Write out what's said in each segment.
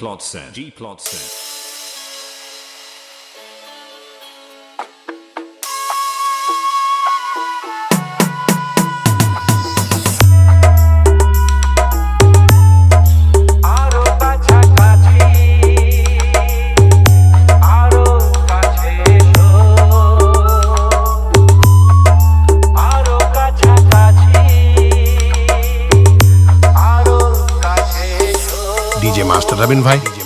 plot set. G-plot set. DJ master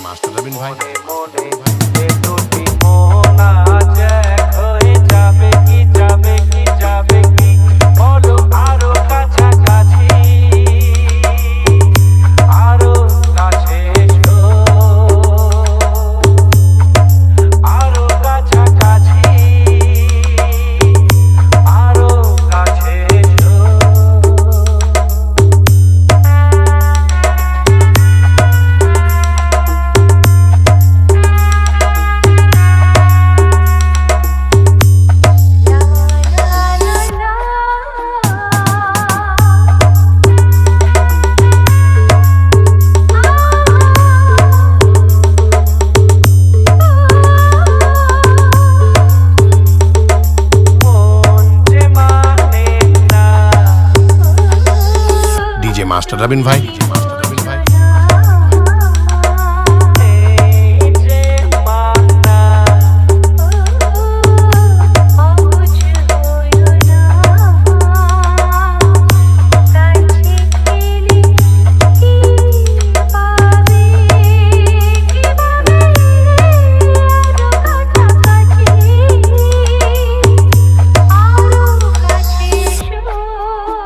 master Robin ভাই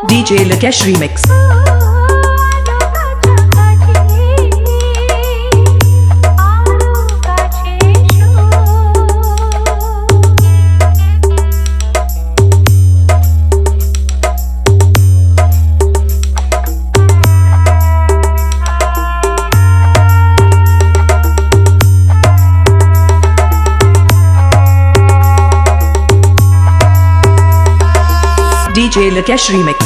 DJ Lakesh Remix. DJ Lakesh Remix.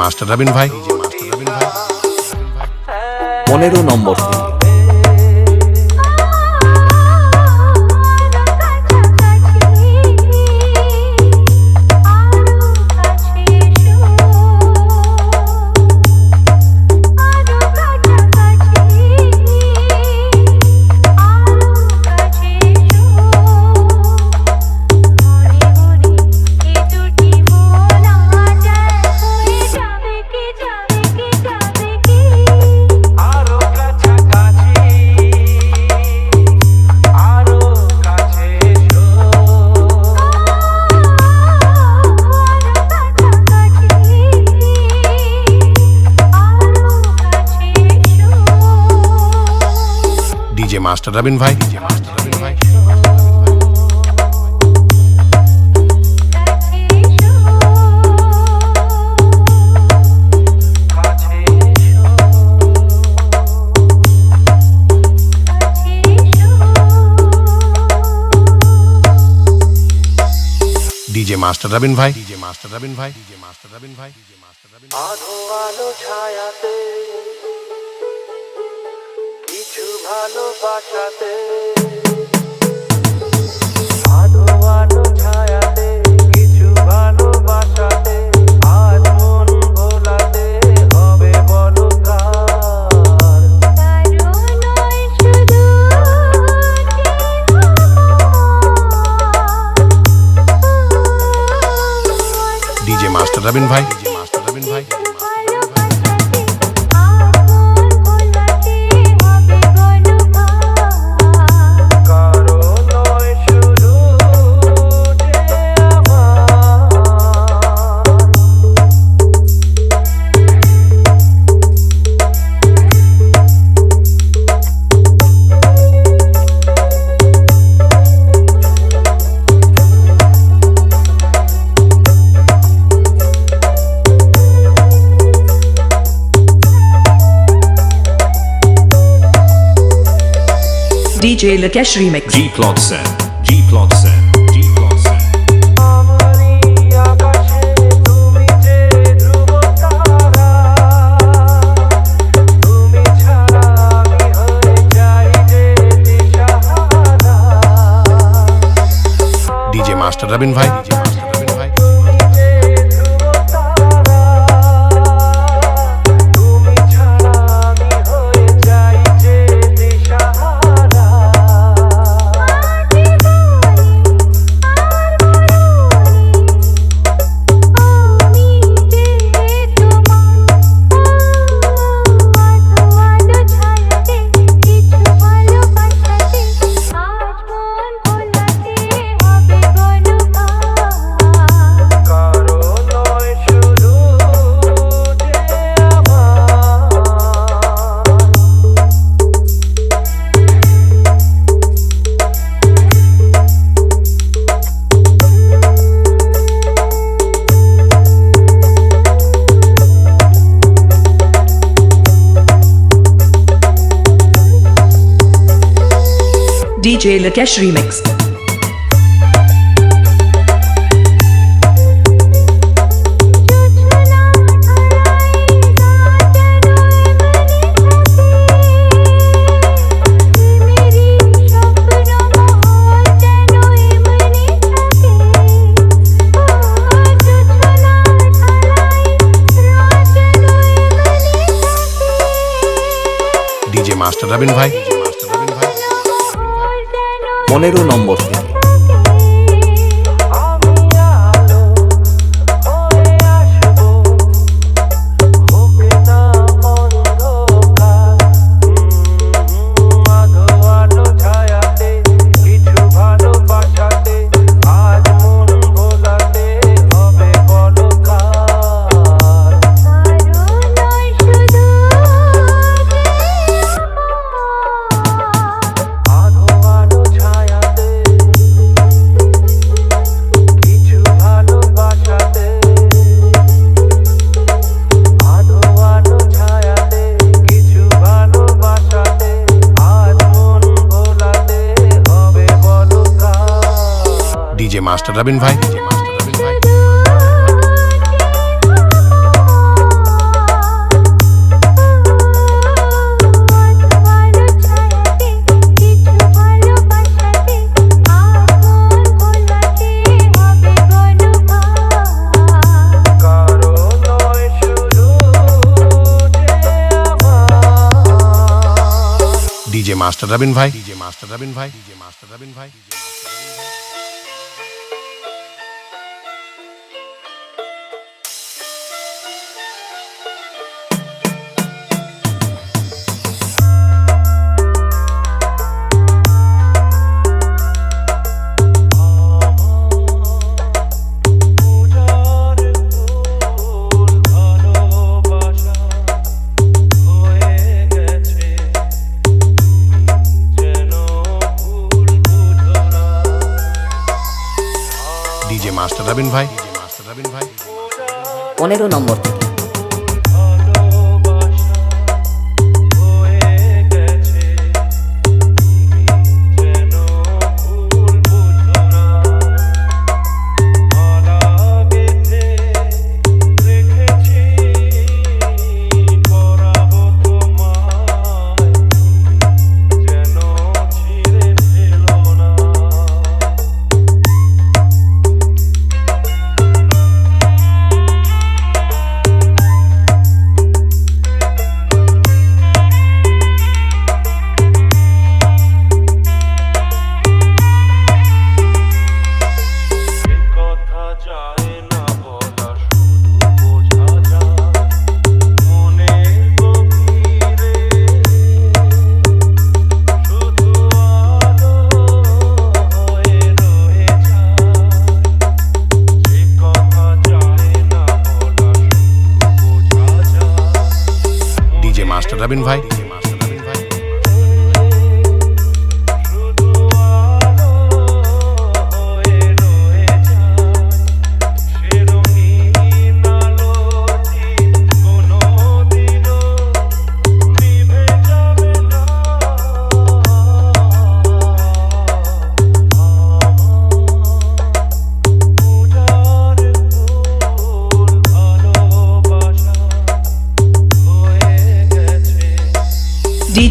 Master Robin ভাই পনেরো নম্বর থেকে master Robin ভাই? DJ master Robin ভাই? DJ master Robin ভাই? ডিজে মাস্টার রবিন ভাই ডিজে মাস্টার রবিন ভাই ডিজে মাস্টার রবিন ভাই? আধো আলো ছায়াতে ভালোবাসাতে আলো ছায়াতে কিছু ভালোবাসাতে আজ মন ভোলাতে হবে বলো কার ডিজে মাস্টার রবিন ভাই। Lakesh Remix. G Plot Set. G Plot Set. Master Robin ভাই DJ Lakesh Remix. रविन भाई পনেরো নম্বর থেকে মাস্টার রাবিন ভাই। ডিজে মাস্টার রবিন ভাই। ডিজে মাস্টার রবিন ভাই। ডিজে মাস্টার রবিন ভাই। ডিজে মাস্টার রাবিন ভাই। পনেরো নম্বর থেকে। Invite.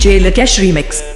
DJ Lakesh Remix.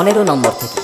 পনেরো নম্বর থেকে।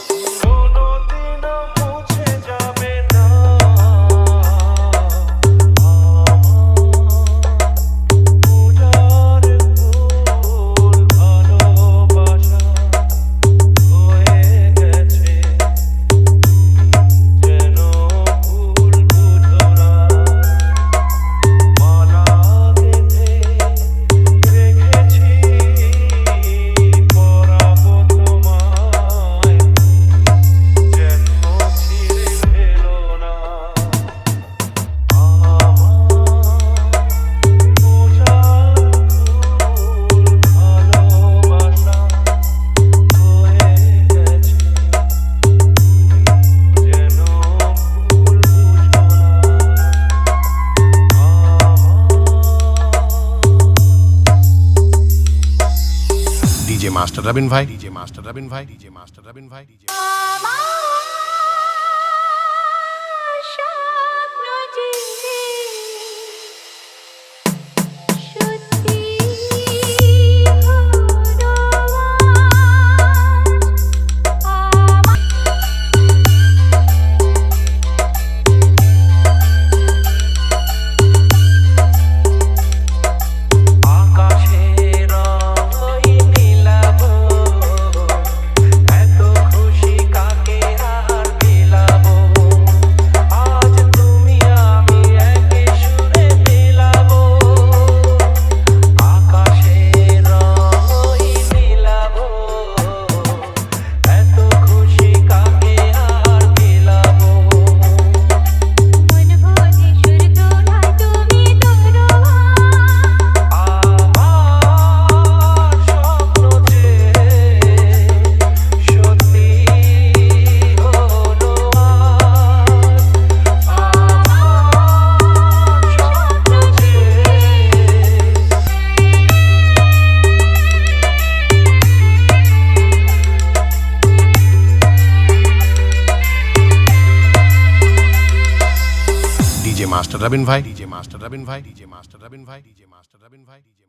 মাস্টার রবিন ভাই ডিজে মাস্টার রবিন ভাই ডিজে মাস্টার রবিন ভাই ডিজে রাবিন ভাই ডিজে মাস্টার রাবিন ভাই ডিজে মাস্টার রাবিন ভাই ডিজে মাস্টার রাবিন ভাই ডিজে